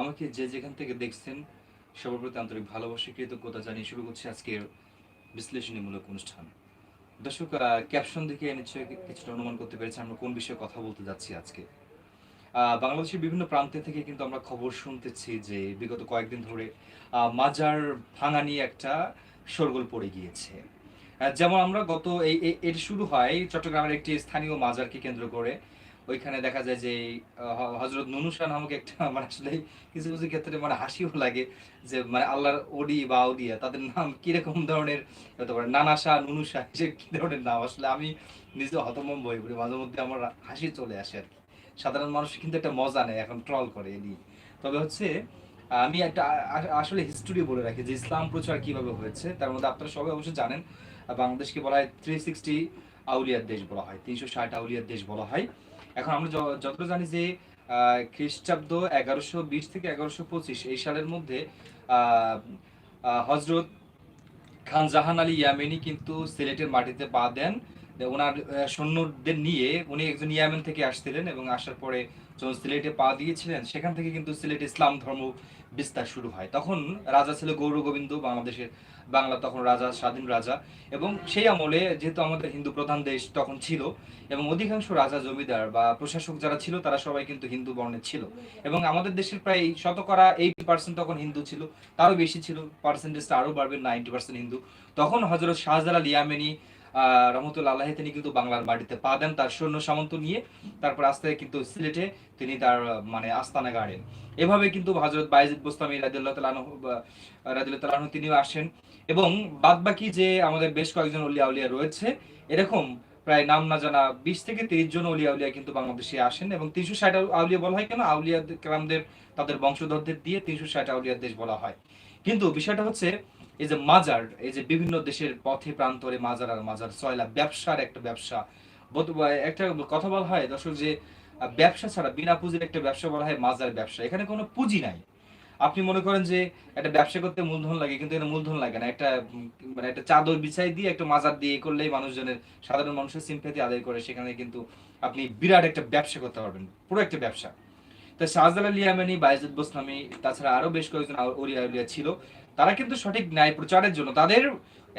আমাকে যে যেখান থেকে দেখছেন, সবার প্রতি আন্তরিক ভালোবাসা, কৃতজ্ঞতা জানিয়ে শুরু করছি আজকের বিশ্লেষণীমূলক অনুষ্ঠান। দর্শক ক্যাপশন দেখে নিশ্চয়ই কিছুটা অনুমান করতে পেরেছি আমরা কোন বিষয়ে কথা বলতে যাচ্ছি আজকে। বাংলাদেশের বিভিন্ন প্রান্তে থেকে কিন্তু আমরা খবর শুনতেছি যে বিগত কয়েকদিন ধরে মাজার ভাঙা নিয়ে একটা শোরগোল পড়ে গিয়েছে। যেমন আমরা গত এই এর শুরু হয় চট্টগ্রামের একটি স্থানীয় মাজারকে কেন্দ্র করে। ওইখানে দেখা যায় যে হজরত নুনুশা নামক একটা মানে আসলে কিছু কিছু ক্ষেত্রে মানে হাসিও লাগে যে মানে আল্লাহর ওডি বা ওডিয়া তাদের নাম কীরকম ধরনের হতে পারে? নানাশা নুনুশা হিসেবে কি ধরনের নাম? আসলে আমি নিজে হতমম্ব হয়ে পড়ি, মাঝে মধ্যে আমার হাসি চলে আসে আর কি। সাধারণ মানুষ কিন্তু একটা মজা নেয় এখন ট্রল করে এ নিয়ে। তবে হচ্ছে, আমি একটা আসলে হিস্টোরি বলে রাখি যে, ইসলাম প্রচার কীভাবে হয়েছে, তার মধ্যে আপনারা সবাই অবশ্যই জানেন বাংলাদেশকে বলা হয় থ্রি সিক্সটি আউলিয়ার দেশ বলা হয়, তিনশো ষাট আউলিয়ার দেশ বলা হয়। এখন আমরা যতটা জানি যে খ্রিস্টাব্দ এগারোশো বিশ থেকে এগারোশো পঁচিশ, এই সালের মধ্যে হজরত খান জাহান আলী ইয়ামেনি কিন্তু সিলেটের মাটিতে পা দেন। ওনার সৈন্যদের নিয়ে উনি একজন ইয়ামেন থেকে আসছিলেন এবং আসার পরে যখন সিলেটে পা দিয়েছিলেন, সেখান থেকে কিন্তু সিলেট ইসলাম ধর্ম বিস্তার শুরু হয়। তখন রাজা ছিল গৌর গোবিন্দ, বাংলাদেশের বাংলা তখন রাজা, স্বাধীন রাজা। এবং সেই আমলে যেহেতু আমাদের হিন্দু প্রধান দেশ তখন ছিল, এবং অধিকাংশ রাজা জমিদার বা প্রশাসক যারা ছিল, তারা সবাই কিন্তু হিন্দু বর্ণের ছিল। এবং আমাদের দেশের প্রায় শতকরা এইটি পার্সেন্ট তখন হিন্দু ছিল, তারও বেশি ছিল। পার্সেন্টেজটা আরও বাড়বে নাইনটি পার্সেন্ট হিন্দু। তখন হজরত শাহজালাল ইয়ামেনি আহ, রহমতুল্লাহ আল্লাহ তিনি কিন্তু বাংলার মাটিতে পা দেন তার সৈন্য সামন্ত নিয়ে। তারপর আস্তে কিন্তু সিলেটে তিনি তার মানে আস্তানা গাড়েন। এভাবে কিন্তু হজরত বাইজিদ বোস্তামি রাদিল্লাহ তালাহ তিনিও আসেন। এবং বাদবাকি যে আমাদের বেশ কয়েকজন অলিয়া উলিয়া রয়েছে এরকম প্রায় নাম না জানা বিশ থেকে তিরিশ জন অলিয়া উলিয়া কিন্তু বাংলাদেশে আসেন এবং তিনশো ষাট আউলিয়া বলা হয় কেন? আউলিয়া কালামদের তাদের বংশধরদের দিয়ে তিনশো ষাট আউলিয়ার দেশ বলা হয়। কিন্তু বিষয়টা হচ্ছে এই যে মাজার, এই যে বিভিন্ন দেশের পথে, প্রান্তরে মাজার আর মাজার, সয়লা, ব্যবসার একটা ব্যবসা। একটা কথা বলা হয় দর্শক যে ব্যবসা ছাড়া বিনা পুঁজির একটা ব্যবসা বলা হয় মাজার ব্যবসা। এখানে কোনো পুঁজি নাই। আপনি মনে করেন যে, একটা ব্যবসা করতে মূলধন লাগে, কিন্তু এখানে মূলধন লাগে না। একটা মানে একটা চাদর বিছাই দিয়ে একটা মাজার দিয়ে করলেই মানুষজনের, সাধারণ মানুষের সিম্পেথি আদায় করে। সেখানে কিন্তু আপনি বিরাট একটা ব্যবসা করতে পারবেন। পুরো একটা ব্যবসা। তো শাহজালাল ইয়ামানি, বাইজুদ বোসনামি, তাছাড়া আরও বেশ কয়েকজন উলিয়া ছিল। তারা কিন্তু সঠিক ন্যায় প্রচারের জন্য, তাদের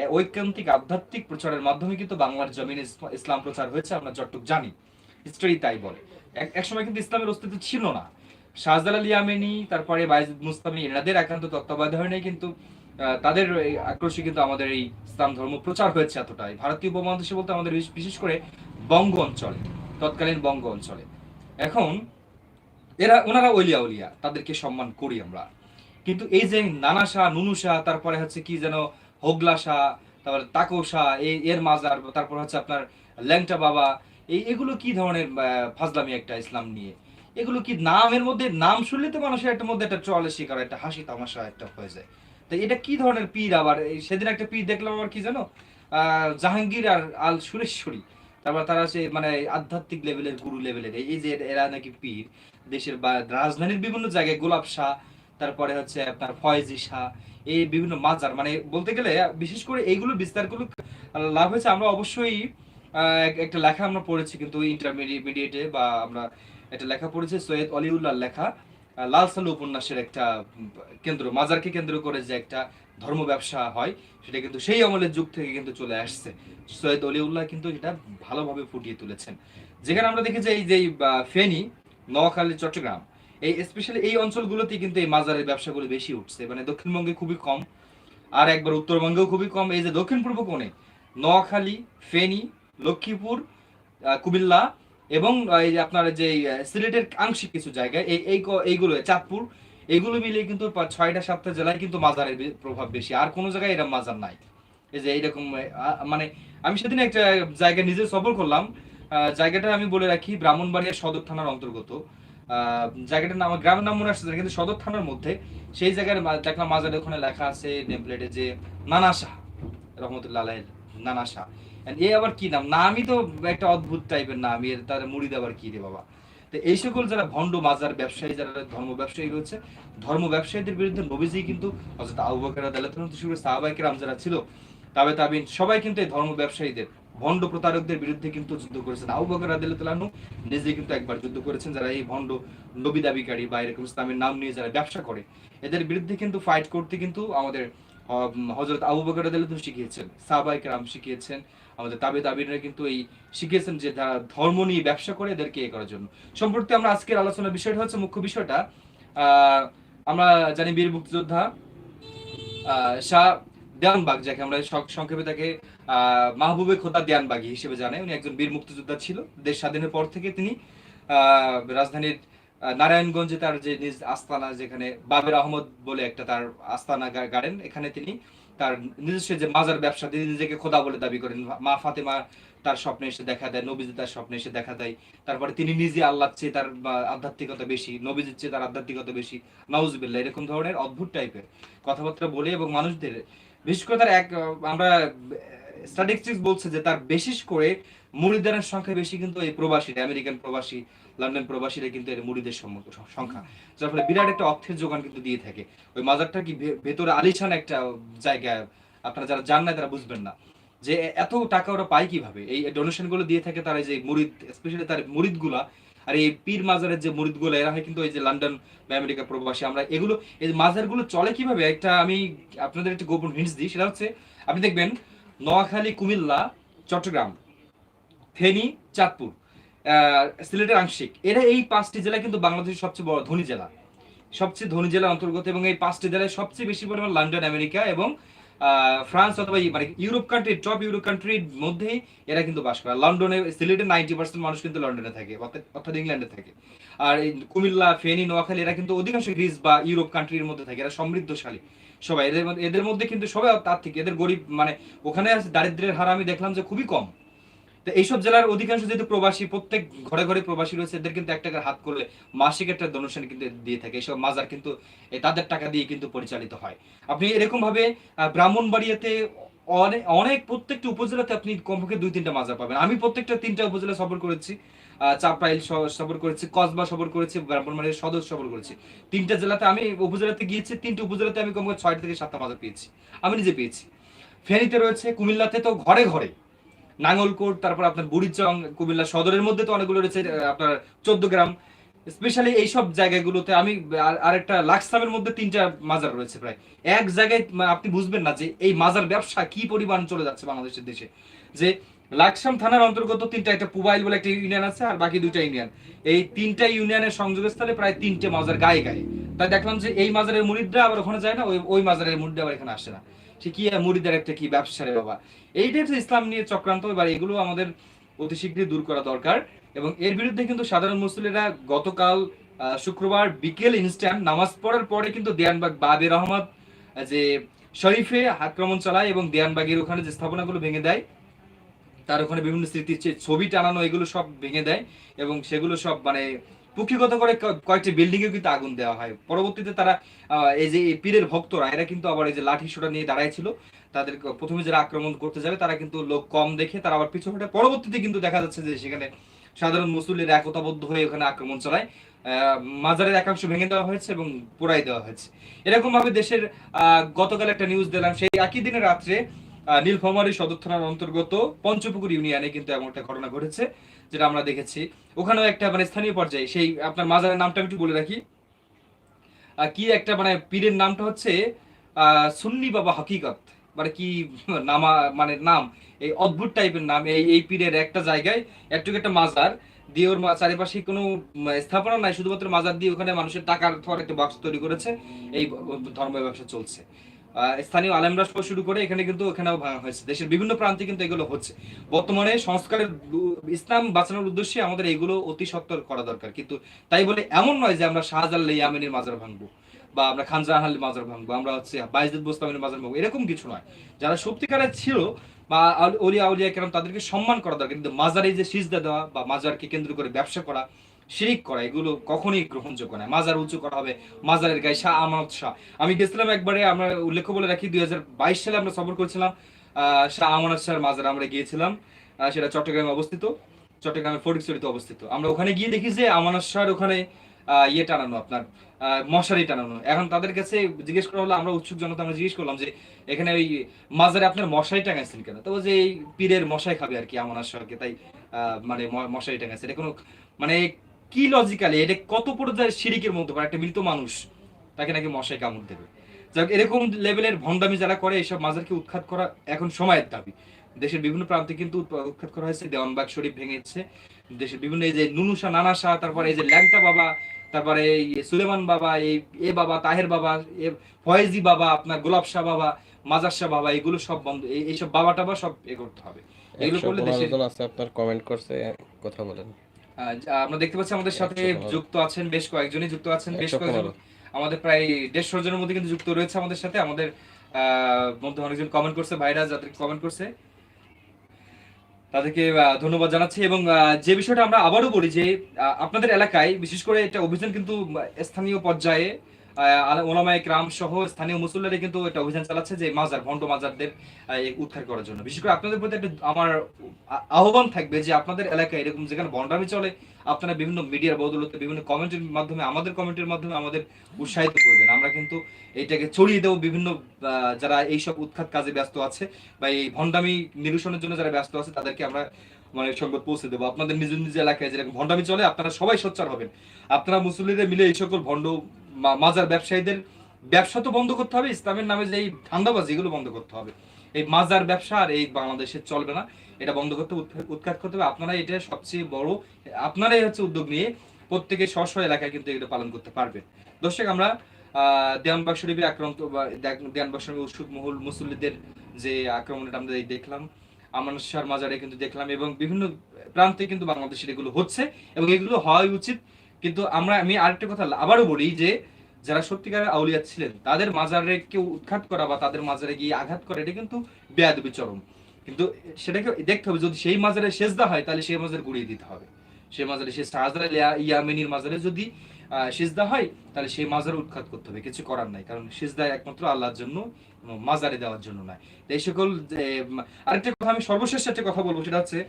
ঐকান্তিক, আধ্যাত্মিক প্রচারের মাধ্যমে কিন্তু বাংলার জমিনে ইসলাম প্রচার হয়েছে, আমরা যতটুক জানি। হিস্টোরি তাই বলে। এক- একসময় কিন্তু ইসলামের অস্তিত্ব ছিল না। শাহজালাল ইয়ামেনি, তারপরে বাইজুদ মুস্তামি, এনাদের একান্ত তত্ত্বাবধানে কিন্তু তাদের আক্রোশে কিন্তু আমাদের এই ইসলাম ধর্ম প্রচার হয়েছে এতটাই। ভারতীয় উপমহাদেশে বলতে আমাদের বিশেষ করে বঙ্গ অঞ্চলে, তৎকালীন বঙ্গ অঞ্চলে। এখন, এরা, ওনারা ওলিয়া উলিয়া তাদেরকে সম্মান করি আমরা। কিন্তু এই যে নানা শাহ, নুনু শাহ, তারপরে হচ্ছে কি যেন হোগলা শাহ, তারপরে তাকো শাহ, এই এর মাজার, তারপর হচ্ছে আপনার ল্যাংটা বাবা, এই এগুলো কি ধরনের ফাজলামি একটা ইসলাম নিয়ে? এগুলো কি নামের মধ্যে, নাম শুনলে তো মানুষের একটা মধ্যে একটা চলে শিকার একটা হাসি তামাশা একটা হয়ে যায়। তো এটা কি ধরনের পীর আবার? সেদিন একটা পীর দেখলাম আবার কি জানো? জাহাঙ্গীর আর আল সুরেশ্বরী, তারপর তারা সে মানে আধ্যাত্মিক লেভেলের গুরু লেভেলের এই যে এরা নাকি পীর, দেশের বা, রাজধানীর বিভিন্ন জায়গায় গোলাপ শাহ তারপরে হচ্ছে আপনার ফয়েজি শাহ এই বিভিন্ন মাজার মানে বলতে গেলে বিশেষ করে এইগুলো বিস্তারগুলো লাভ হয়েছে। আমরা অবশ্যই এক- একটা লেখা আমরা পড়েছি কিন্তু ইন্টারমিডিয়েটে বা আমরা একটা লেখা পড়েছি, সৈয়দ অলিউল্লাহর লেখা লাল সালু উপন্যাসের একটা কেন্দ্র, মাজারকে কেন্দ্র করে যে একটা ধর্ম ব্যবসা হয়, সেটা কিন্তু সেই আমলের যুগ থেকে কিন্তু চলে আসছে। সৈয়দ অলিউল্লাহ কিন্তু এটা ভালোভাবে ফুটিয়ে তুলেছেন। যেখানে আমরা দেখি যে, এই যে ফেনী, নোয়াখালী, চট্টগ্রাম এই স্পেশালি এই অঞ্চলগুলোতে কিন্তু এই মাজারের ব্যবসাগুলো বেশি উঠছে। মানে দক্ষিণবঙ্গে খুবই কম, আর একবার উত্তরবঙ্গেও খুবই কম। এই যে দক্ষিণ পূর্ব কোণে, নোয়াখালী, ফেনী, লক্ষ্মীপুর কুমিল্লা এবং এই আপনার যে সিলেটের আংশিক কিছু জায়গায় এই এই এইগুলো, চাঁদপুর এইগুলো মিলিয়ে কিন্তু ছয়টা সাতটা জেলায় কিন্তু মাজারের প্রভাব বেশি। আর কোনো জায়গায় এরকম মাজার নাই। এই যে এইরকম মানে আমি সেদিন একটা জায়গায় নিজে সফর করলাম। জায়গাটা আমি বলে রাখি, ব্রাহ্মণবাড়িয়া সদর থানার অন্তর্গত। জায়গাটার নাম গ্রামের নাম মনে আসছে কিন্তু সদর থানার মধ্যে সেই জায়গার দেখলাম মাজারে ওখানে লেখা আছে নেম প্লেটে যে নানা শাহ, রহমতুল্লাহ আলাইহির নানা এ আবার কি নাম? নামই তো একটা অদ্ভুত টাইপের নাম, এর তার মুড়ি দেওয়ার কি রে বাবা? তো এই সকল যারা ভণ্ড মাজার ব্যবসায়ী, যারা ধর্ম ব্যবসায়ী রয়েছে ধর্ম ব্যবসায়ীদের বিরুদ্ধে নবীজি কিন্তু হযরত আবু বকর তাআলা শুরু করে সাহাবায়ে কেরাম যারা ছিল, তাবে তাবিন, সবাই কিন্তু এই ধর্ম ব্যবসায়ীদের ভণ্ড প্রতারকদের বিরুদ্ধে কিন্তু যুদ্ধ করেছেন আবু বকর রাদিয়াল্লাহু নিজে কিন্তু একবার যুদ্ধ করেছেন, যারা এই ভণ্ড নবী দাবিকারী বা এরকম ইসলামের নাম নিয়ে যারা ব্যবসা করে, এদের বিরুদ্ধে কিন্তু ফাইট করতে কিন্তু আমাদের হজরত আবু বকর রাদিয়াল্লাহু শিখিয়েছেন, সাহাবায়ে কেরাম শিখিয়েছেন, আমাদের তাবে তাবিনরা কিন্তু এই শিখিয়েছেন যে যারা ধর্ম নিয়ে ব্যবসা করে এদেরকে এ করার জন্য। সম্পর্কে আমরা আজকের আলোচনার বিষয়টা হচ্ছে মুখ্য বিষয়টা আমরা জানি বীর মুক্তিযোদ্ধা শাহ দেওয়ানবাগ যাকে আমরা সংক্ষেপে তাকে মাহবুবে খোদা দেওয়ানবাগী হিসেবে জানে। উনি একজন বীর মুক্তিযোদ্ধা ছিল। দেশ স্বাধীনের পর থেকে তিনি রাজধানীর নারায়ণগঞ্জে তার যে নিজ আস্তানা, যেখানে বাবের আহমদ বলে একটা তার আস্তানা গা- গাড়েন, এখানে তিনি তার নিজস্ব যে মাজার ব্যবসা, তিনি নিজেকে খোদা বলে দাবি করেন। মা ফাতেমা তার স্বপ্নে এসে দেখা দেয়, নবীজি তার স্বপ্নে এসে দেখা দেয়। তারপরে তিনি নিজে আল্লাহর চেয়ে তার আধ্যাত্মিকতা বেশি, নবীজির চেয়ে তার আধ্যাত্মিকতা বেশি, নাউজবিল্লাহ, এরকম ধরনের অদ্ভুত টাইপের কথাবার্তা বলে এবং মানুষদের বিশেষ করে তার এক, আমরা স্ট্যাটিস্টিক্স বলছে যে তার বিশেষ করে মুড়িদারের সংখ্যা বেশি কিন্তু এই প্রবাসীরা আমেরিকান প্রবাসী, লন্ডন প্রবাসীরা কিন্তু এর মুড়িদের সংখ্যা। যার ফলে বিরাট একটা অর্থের যোগান কিন্তু দিয়ে থাকে। ওই মাজারটা কি ভেতরে আলিশান একটা জায়গা আপনারা যারা জান না তারা বুঝবেন না। যে এত টাকা ওরা পায় কীভাবে? এই ডোনেশনগুলো দিয়ে থাকে তারা যে মুরিদ স্পেশালি তার মুরিদগুলা আর এই পীর মাজারের যে মুরিদগুলো এরা হয় কিন্তু এই যে লন্ডন বা আমেরিকা প্রবাসী। আমরা এগুলো, এই মাজারগুলো চলে কীভাবে? একটা আমি আপনাদের একটা গোপন হিন্টস দিই। সেটা হচ্ছে, আপনি দেখবেন, নোয়াখালী, কুমিল্লা, চট্টগ্রাম, ফেনী, চাঁদপুর সিলেটের আংশিক। এরা এই পাঁচটি জেলা কিন্তু বাংলাদেশের সবচেয়ে বড় ধনী জেলা। সবচেয়ে ধনী জেলার অন্তর্গত এবং এই পাঁচটি জেলায় সবচেয়ে বেশি পরিমাণ লন্ডন আমেরিকা এবং ফ্রান্স অথবা মানে ইউরোপ কান্ট্রি টপ ইউরোপ কান্ট্রির মধ্যেই এরা কিন্তু বাস করে। লন্ডনে সিলেটে নাইনটি পার্সেন্ট মানুষ কিন্তু লন্ডনে থাকে, অর্থাৎ ইংল্যান্ডে থাকে। আর এই কুমিল্লা, ফেনী, নোয়াখালী এরা কিন্তু অধিকাংশ গ্রিস বা ইউরোপ কান্ট্রির মধ্যে থাকে, এরা সমৃদ্ধশালী সবাই। এদের মধ্যে এদের মধ্যে কিন্তু সবাই তার থেকে এদের গরিব মানে ওখানে দারিদ্রের হার আমি দেখলাম যে খুবই কম। এইসব জেলার অধিকাংশ যেহেতু প্রবাসী, প্রত্যেক ঘরে ঘরে প্রবাসী রয়েছে, এদের কিন্তু এক টাকার হাত করলে মাসিক একটা ডোনেশন কিন্তু দিয়ে থাকে। এইসব মাজার কিন্তু তাদের টাকা দিয়ে কিন্তু পরিচালিত হয়। আপনি এরকম ভাবে ব্রাহ্মণবাড়িয়াতে অনেক অনেক প্রত্যেকটা উপজেলাতে আপনি কমপক্ষে দুই তিনটা মাজার পাবেন। আমি প্রত্যেকটা তিনটা উপজেলা সফর করেছি। চাঁপাইল সফর করেছি, কসবা সফর করেছি, ব্রাহ্মণবাড়িয়া সদর সফর করেছি। তিনটা জেলাতে আমি উপজেলাতে গিয়েছি, তিনটা উপজেলাতে আমি কমপক্ষে ছয় থেকে সাতটা মাজার পেয়েছি। আমি নিজে পেয়েছি। ফেনীতে রয়েছে, কুমিল্লাতে তো ঘরে ঘরে। নাঙ্গলকোট, তারপর আপনার বুড়িচং, কুমিল্লা সদরের মধ্যে তো অনেকগুলো রয়েছে আপনার চোদ্দ গ্রাম। স্পেশালি এইসব জায়গাগুলোতে আমি, আর- আরেকটা লাক্সামের মধ্যে তিনটা মাজার রয়েছে প্রায়। এক জায়গায় আপনি বুঝবেন না যে এই মাজার ব্যবসা কি পরিমাণ চলে যাচ্ছে বাংলাদেশের দেশে। যে লাকসাম থানার অন্তর্গত তিনটা, একটা পুবাইল বলে একটা ইউনিয়ন আছে, আর বাকি দুইটা ইউনিয়ন। এই তিনটা ইউনিয়নের সংযোগস্থলে প্রায় তিনটে মাজার গায়ে গায়ে। তাই দেখলাম যে এই মাজারের মুরিদরা আবার ওখানে যায় না, ওই ওই মাজারের মুরিদরা আবার এখানে আসে না। সে কি একটা কি ব্যবসা রে বাবা? এইটাই হচ্ছে ইসলাম নিয়ে চক্রান্ত, এবার এগুলো আমাদের অতি শীঘ্রই দূর করা দরকার। এবং এর বিরুদ্ধে কিন্তু সাধারণ মুসলিরা গতকাল শুক্রবার বিকেল ইনস্ট্যান্ট নামাজ পড়ার পরে কিন্তু দেয়ানবাগ বাবের রহমত যে শরীফে আক্রমণ চালায় এবং দেয়ানবাগের ওখানে যে স্থাপনাগুলো ভেঙে দেয়, তার ওখানে বিভিন্ন স্মৃতির যে ছবি টানানো, এগুলো সব ভেঙে দেয় এবং সেগুলো সব মানে পুঁথিগত করে কয়েকটি বিল্ডিং এ কিন্তু আগুন দেওয়া হয়। পরবর্তীতে তারা এই যে পীরের ভক্তরা, এরা কিন্তু আবার এই যে লাঠি সোটা নিয়ে দাঁড়ায় ছিল, তাদের প্রথমে যারা আক্রমণ করতে যাবে, তারা কিন্তু লোক কম দেখে তারা আবার পিছু হটে। পরবর্তীতে কিন্তু দেখা যাচ্ছে যে সেখানে সাধারণ মুসলির একতাবদ্ধ হয়ে ওখানে আক্রমণ চালায়। মাজারের একাংশ ভেঙে দেওয়া হয়েছে এবং পুরাই দেওয়া হয়েছে। এরকম ভাবে দেশের গতকাল একটা নিউজ দিলাম, সেই একই দিনে রাত্রে নীলফামারী সদর থানার অন্তর্গত পঞ্চপুকুর ইউনিয়নে কিন্তু এমন একটা ঘটনা ঘটেছে। যেটা আমরা দেখেছি। ওখানেও একটা মানে স্থানীয় পর্যায়ে, সেই আপনার মাজারের নামটা একটু বলে রাখি। কি একটা মানে পীরের নামটা হচ্ছে সুন্নি বাবা হকিকত। মানে কি নামা মানে নাম, এই অদ্ভুত টাইপের নাম, এই এই পীরের একটা জায়গায় একটু একটা মাজার দিয়ে ওর চারিপাশে কোনো স্থাপনা নাই, শুধুমাত্র মাজার দিয়ে ওখানে মানুষের টাকার থর একটা বাক্স তৈরি করেছে। এই ধর্ম ব্যবসা চলছে। স্থানীয় আলেমরা সহ শুরু করে এখানে কিন্তু ওখানেও ভাঙা হয়েছে। দেশের বিভিন্ন প্রান্তে কিন্তু এগুলো হচ্ছে। বর্তমানে সংস্কারের ইসলাম বাঁচানোর উদ্দেশ্যে আমাদের এগুলো অতি সত্তর করা দরকার। কিন্তু তাই বলে এমন নয় যে আমরা শাহজালাল ইয়ামিনীর মাজার ভাঙবো বা আমরা খানজাহান মাজার ভাঙবো, আমরা হচ্ছে বাইজুদ বোস্তামিনের মাজার ভাঙবো, এরকম কিছু নয়। যারা সত্যিকারের ছিল বা অলিয়া উলিয়া কেরাম তাদেরকে সম্মান করা দরকার। কিন্তু মাজারে যে সিজদা দেওয়া বা মাজারকে কেন্দ্র করে ব্যবসা করা শিরিক করা, এগুলো কখনোই গ্রহণযোগ্য নয় মাজার উঁচু করা হবে, মাজারের গায়ে শাহ আমানত শাহ। আমি গেছিলাম একবারে, আমরা উল্লেখ বলে রাখি, দুই হাজার বাইশ সালে আমরা সফর করেছিলাম শাহ আমানত শাহের মাজার আমরা গিয়েছিলাম সেটা চট্টগ্রামে অবস্থিত, চট্টগ্রামের ফটিকছড়িতে অবস্থিত। আমরা ওখানে গিয়ে দেখি যে আমানত শাহের ওখানে ইয়ে টানানো আপনার মশারি টানানো। এখন তাদের কাছে জিজ্ঞেস করা হলো, আমরা উৎসুক জনতা, আমরা জিজ্ঞেস করলাম যে, এখানে ওই মাজারে আপনার মশারি টাঙাইছেন কেন? তো যে এই পীরের মশাই খাবে আর কি এমন আসে তাই মানে মশারি টাঙাইছে। এটা কোনো মানে কি লজিক্যালি এটা কত পর্যায়ে শিরিকের মতো পারে একটা মৃত মানুষ তাকে নাকি মশাই কামড় দেবে। যাক এরকম লেভেলের ভণ্ডামি যারা করে এইসব মাজারকে উৎখাত করা এখন সময়ের দাবি। দেশের বিভিন্ন প্রান্তে কিন্তু উৎখাত করা হয়েছে দেওয়ানবাগ শরীফ ভেঙেছে। দেশের বিভিন্ন এই যে নুনুশা নানাশা তারপরে এই যে ল্যাংটা বাবা তারপরে এই সুলেমান বাবা এই এ বাবা তাহের বাবা এ ফয়েজি বাবা আপনার গোলাপ শাহ বাবা মাজার শাহ বাবা এগুলো সব বন্ধ এইসব বাবা টাবা সব এ করতে হবে। এগুলো করলে দেশের আপনার কমেন্ট করছে কথা বলেন। আমরা দেখতে পাচ্ছি আমাদের সাথে যুক্ত আছেন বেশ কয়েকজনই যুক্ত আছেন বেশ কয়েকজন আমাদের প্রায় দেড়শো জনের মধ্যে কিন্তু যুক্ত রয়েছে আমাদের সাথে। আমাদের আহ, মধ্যে অনেকজন কমেন্ট করছে ভাইরাস যাদের কমেন্ট করছে তাদেরকে ধন্যবাদ জানাচ্ছি। এবং যে বিষয়টা আমরা আবারও বলি যে আপনাদের এলাকায় বিশেষ করে একটা অভিযান কিন্তু স্থানীয় পর্যায়ে ওলামায় গ্রাম সহ স্থানীয় মুসল্লারা কিন্তু একটা অভিযান চালাচ্ছে যে মাজার, ভণ্ড মাজারদের উদ্ধার করার জন্য। বিশেষ করে আপনাদের প্রতি একটা আমার আহ্বান থাকবে যে আপনাদের এলাকায় এরকম যেখানে ভণ্ডামি চলে, আপনারা বিভিন্ন মিডিয়ার বদলতে, বিভিন্ন কমেন্টের মাধ্যমে, আমাদের কমেন্টের মাধ্যমে আমাদের উৎসাহিত করবেন। আমরা কিন্তু এটাকে ছড়িয়ে দেবো বিভিন্ন যারা এইসব উৎখাত কাজে ব্যস্ত আছে বা এই ভণ্ডামি নিরসনের জন্য যারা ব্যস্ত আছে, তাদেরকে আমরা মানে সংবাদ পৌঁছে দেবো। আপনাদের নিজ নিজ এলাকায় যেরকম ভণ্ডামি চলে, আপনারা সবাই সোচ্চার হবেন। আপনারা মুসল্লিদের মিলে এই সকল ভণ্ড মা- মাজার ব্যবসায়ীদের ব্যবসা তো বন্ধ করতে হবে, ইসলামের নামে যে এই ধান্দাবাজি এগুলো বন্ধ করতে হবে। এই মাজার ব্যবসা আর এই বাংলাদেশে চলবে না, এটা বন্ধ করতে উৎখাত করতে হবে। আপনারা এটা সবচেয়ে বড়, আপনারাই হচ্ছে উদ্যোগ নিয়ে প্রত্যেকে স্ব এলাকায় কিন্তু এগুলো পালন করতে পারবেন। দর্শক, আমরা, আহ, দেওয়ানবাগ শরীফে আক্রান্ত দেখ- শরীফে উৎসুক মহুল মুসল্লিদের যে আক্রমণটা আমরা দেখলাম আমানসার মাজারে কিন্তু দেখলাম এবং বিভিন্ন প্রান্তে কিন্তু বাংলাদেশের এগুলো হচ্ছে এবং এগুলো হওয়াই উচিত। কিন্তু আমরা, আমি আরেকটা কথা আবারও বলি যে যারা সত্যিকারের আউলিয়া ছিলেন, তাদের মাজারে কেউ উৎখাত করা বা তাদের মাজারে গিয়ে আঘাত করা, এটা কিন্তু বেয়াদবি চরম। কিন্তু সেটাকে দেখতে হবে, যদি সেই মাজারে সেজদা হয়, তাহলে সেই মাজার গুড়িয়ে দিতে হবে। সেই মাজারে সে শাহজালাল ইয়ামিনীর মাজারে যদি সিজদা হয়, তাহলে সেই মাজারে উৎখাত করতে হবে। কিছু করার নাই, কারণ সিজদা একমাত্র আল্লাহর জন্য মাজারে দেওয়ার জন্য নয়। এই সকল আরেকটা কথা আমি সর্বশেষ একটা কথা বলব, সেটা হচ্ছে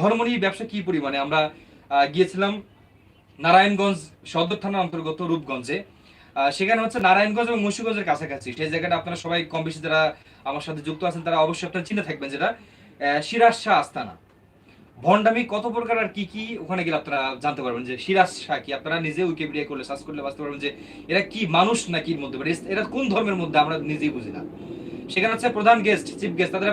ধর্ম নিয়ে ব্যবসা কি পরিমাণে? আমরা গিয়েছিলাম নারায়ণগঞ্জ সদর থানার অন্তর্গত রূপগঞ্জে। সেখানে হচ্ছে নারায়ণগঞ্জ এবং মুন্সিগঞ্জের কাছাকাছি। সেই জায়গাটা আপনারা সবাই কম বেশি যারা আমার সাথে যুক্ত আছেন, তারা অবশ্যই আপনারা চিনে থাকবেন যেটা সিরাজ শাহ আস্তানা। ভন্ডামি কত প্রকার আর কি কি ওখানে গেলে আপনারা জানতে পারবেন যে সিরাজ শাহ কি? আপনারা নিজে উইকিপিডিয়া করলে সার্চ করলে বুঝতে পারবেন যে এরা কি মানুষ নাকি এর মধ্যে? মানে এরা কোন ধর্মের মধ্যে আমরা নিজেই বুঝি না। সেখানে হচ্ছে প্রধান গেস্ট চিফ গেস্ট তাদের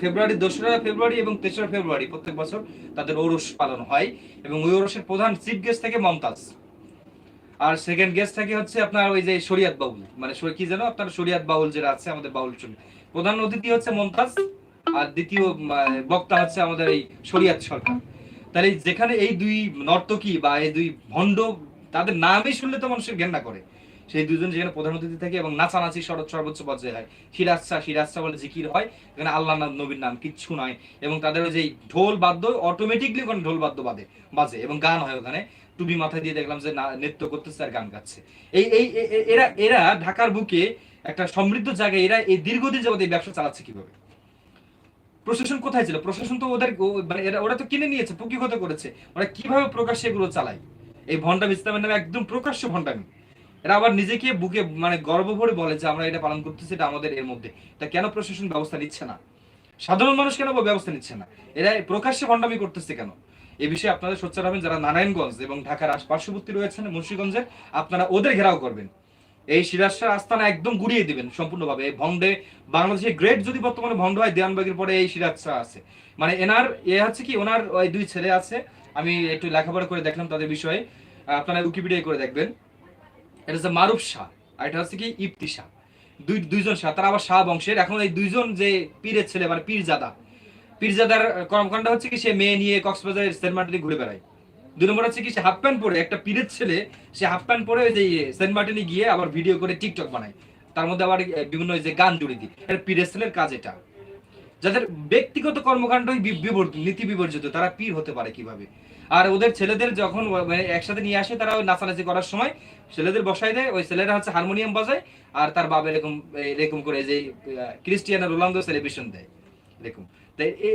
ফেব্রুয়ারি দোসরা ফেব্রুয়ারি এবং তেসরা ফেব্রুয়ারি প্রত্যেক বছর তাদের ঔরস পালন হয় এবং ওই ঔরসের প্রধান চিফ গেস্ট থাকে মমতাজ। আর সেকেন্ড গেস্ট থাকে হচ্ছে আপনার ওই যে শরিয়াত বাউল। মানে কি যেন আপনার শরিয়াত বাউল যেটা আছে আমাদের বাউল শুনি প্রধান অতিথি হচ্ছে মমতাজ আর দ্বিতীয় বক্তা হচ্ছে আমাদের এই শরিয়াত সরকার। তাহলে যেখানে এই দুই নর্তকী বা এই দুই ভণ্ড তাদের নামই শুনলে তো মানুষের ঘেন্না করে। সেই দুজন যেখানে প্রধান অতিথি থাকে এবং নাচানাচি শরৎ সর্বোচ্চ পর্যায়ে হয়। সিরাজসা সিরাজসা বলে জিকির হয় এখানে আল্লাহ নবীর নাম, কিচ্ছু নয় এবং তাদের ওই যে ঢোল বাদ্য অটোমেটিকলি ওখানে ঢোল বাদ্য বাজে বাজে এবং গান হয় ওখানে। টুপি মাথায় দিয়ে দেখলাম যে নৃত্য করতেছে আর গান গাচ্ছে। এই এই এরা এরা ঢাকার বুকে একটা সমৃদ্ধ জায়গায় এরা এই দীর্ঘদিন যাবত এই ব্যবসা চালাচ্ছে কীভাবে? প্রশাসন কোথায় ছিল? প্রশাসন তো ওদের মানে এরা, ওরা তো কিনে নিয়েছে পুকিগত করেছে। ওরা কীভাবে প্রকাশ্যে এগুলো চালায়? এই ভণ্ডামি ইসলামের নামে একদম প্রকাশ্য ভণ্ডামি। এরা আবার নিজেকে বুকে মানে গর্ব ভরে বলে যে আমরা এটা পালন করতেছি, এটা আমাদের এর মধ্যে। তা কেন প্রশাসন ব্যবস্থা নিচ্ছে না? সাধারণ মানুষ কেন ব্যবস্থা নিচ্ছে না? এরা প্রকাশ্যে ভণ্ডামি করতেছে কেন? এই বিষয়ে আপনারা সোচ্চার হবেন যারা নারায়ণগঞ্জ এবং ঢাকার পার্শ্ববর্তী রয়েছেন, মুন্সিগঞ্জের, আপনারা ওদের ঘেরাও করবেন। এই সিরাজশাহ আস্তানা একদম গুড়িয়ে দিবেন সম্পূর্ণভাবে। এই ভন্ডে বাংলাদেশের গ্রেট যদি বর্তমানে ভন্ড হয়, দেওয়ানবাগের পরে এই সিরাজ শাহ আছে। মানে এনার, এ হচ্ছে কি, ওনার ওই দুই ছেলে আছে। আমি একটু লেখাপড়া করে দেখলাম তাদের বিষয়ে। আপনারা উইকিপিডিয়া করে দেখবেন। এটা হচ্ছে মারুফ শাহ আর এটা হচ্ছে কি ইফতি শাহ। দুই দুইজন শাহ, তারা আবার শাহ বংশের। এখন এই দুইজন যে পীরের ছেলে মানে পীরজাদা, পীরজাদার কর্মকাণ্ড হচ্ছে কি সে মেয়ে নিয়ে কক্সবাজারের সেন্ট মার্টিনে ঘুরে বেড়ায়। দুই নম্বর হচ্ছে কি সে হাফ প্যান্ট পরে একটা পীরের ছেলে, সে হাফ প্যান্ট পরে ওই যে সেন্ট মার্টিনে গিয়ে আবার ভিডিও করে টিকটক বানায়। তার মধ্যে আবার বিভিন্ন যে গান জুড়ে দিই এটা পীরের ছেলের কাজ এটা। যাদের ব্যক্তিগত কর্মকাণ্ডই নীতি বিবর্জিত, তারা পীর হতে পারে কীভাবে? আর ওদের ছেলেদের যখন মানে একসাথে নিয়ে আসে তারা ওই নাচানাচি করার সময়, ছেলেদের বসাই দেয়, ওই ছেলেরা হচ্ছে হারমোনিয়াম বাজায়, আর তার বাবা এরকম এরকম করে যে ক্রিস্টিয়ানো রোনালদো সেলিব্রেশন দেয়, এরকম।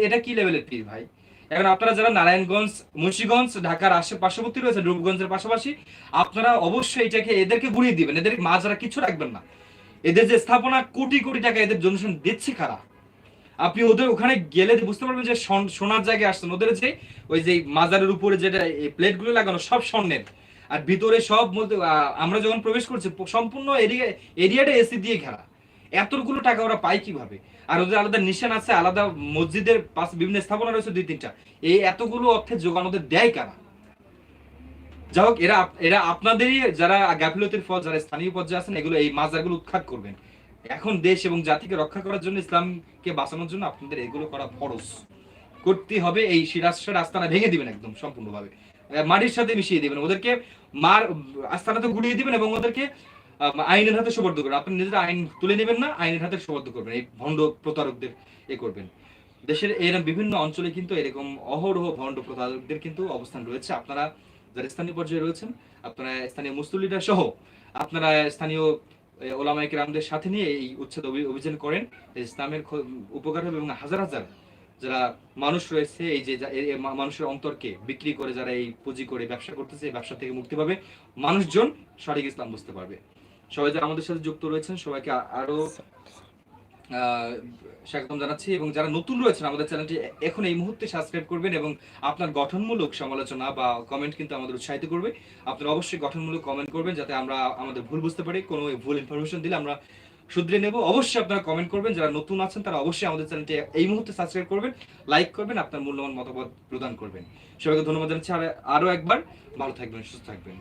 এটা কি লেভেলের পীর ভাই? এখন আপনারা যারা নারায়ণগঞ্জ, মুন্সিগঞ্জ, ঢাকার আশে পার্শ্ববর্তী রয়েছে, রূপগঞ্জের পাশাপাশি, আপনারা অবশ্যই এটাকে, এদেরকে বুড়িয়ে দিবেন এদের মা যারা কিছু রাখবেন না। এদের যে স্থাপনা কোটি কোটি টাকা এদের ডোনেশন দিচ্ছে কারা? আপনি ওদের ওখানে গেলে বুঝতে পারবেন যে সোনার জায়গায় আসছেন। ওদের যে ওই যে মাজারের উপরে যেটা প্লেটগুলো লাগানো, সব স্বর্ণের। আর ভিতরে সব মধ্যে আমরা যখন প্রবেশ করছি সম্পূর্ণ এরিয়া, এরিয়াটা এসি দিয়ে ঘেরা। এতগুলো টাকা ওরা পায় কীভাবে? আর ওদের আলাদা নিশান আছে, আলাদা মসজিদের পাশে বিভিন্ন স্থাপনা রয়েছে দুই, তিনটা। এই এতগুলো অর্থের যোগান ওদের দেয় কারা? যাই হোক, এরা এরা আপনাদেরই, যারা গাফিলতির ফল, যারা স্থানীয় পর্যায়ে আছেন, এগুলো এই মাজারগুলো উৎখাত করবেন। এখন দেশ এবং জাতিকে রক্ষা করার জন্য ইসলামকে বাঁচানোর জন্য আপনাদের এগুলো করা ফরজ। করতে হবে এই সিরাজের আস্তানা ভেঙে দিবেন একদম সম্পূর্ণভাবে। মাটির সাথে মিশিয়ে দিবেন, ওদেরকে মার, আস্তানা তো গুড়িয়ে দিবেন এবং ওদেরকে আইনের হাতে সুবর্দ করবেন। আপনি নিজের আইন তুলে নেবেন না, আইনের হাতে সুবর্দ করবেন। এই ভণ্ড প্রতারকদের এ করবেন। দেশের এরকম বিভিন্ন অঞ্চলে কিন্তু এরকম অহরহ ভণ্ড প্রতারকদের কিন্তু অবস্থান রয়েছে। আপনারা যারা স্থানীয় পর্যায়ে রয়েছেন, আপনারা স্থানীয় মুসলিরা সহ, আপনারা স্থানীয় এ, কিরামদের সাথে নিয়ে এই উচ্ছেদ অভিযান করেন। ইসলামের উপকার হবে এবং হাজার হাজার যারা মানুষ রয়েছে এই যে মানুষের অন্তরকে বিক্রি করে যারা এই পুঁজি করে ব্যবসা করতেছে ব্যবসা থেকে মুক্তি পাবে মানুষজন সঠিক ইসলাম বুঝতে পারবে। সবাই যারা আমাদের সাথে যুক্ত রয়েছেন সবাইকে আরও স্বাগতম জানাচ্ছি এবং যারা নতুন রয়েছেন, আমাদের চ্যানেলটি এখন এই মুহূর্তে সাবস্ক্রাইব করবেন এবং আপনার গঠনমূলক সমালোচনা বা কমেন্ট কিন্তু আমাদের উৎসাহিত করবে। আপনারা অবশ্যই গঠনমূলক কমেন্ট করবেন যাতে আমরা আমাদের ভুল বুঝতে পারি, কোনো ভুল ইনফরমেশন দিলে আমরা শুধরে নেব। অবশ্যই আপনারা কমেন্ট করবেন, যারা নতুন আছেন তারা অবশ্যই আমাদের চ্যানেলটি এই মুহূর্তে সাবস্ক্রাইব করবেন লাইক করবেন, আপনার মূল্যবান মতামত প্রদান করবেন। সবাইকে ধন্যবাদ জানাচ্ছি আর আরও একবার। ভালো থাকবেন, সুস্থ থাকবেন।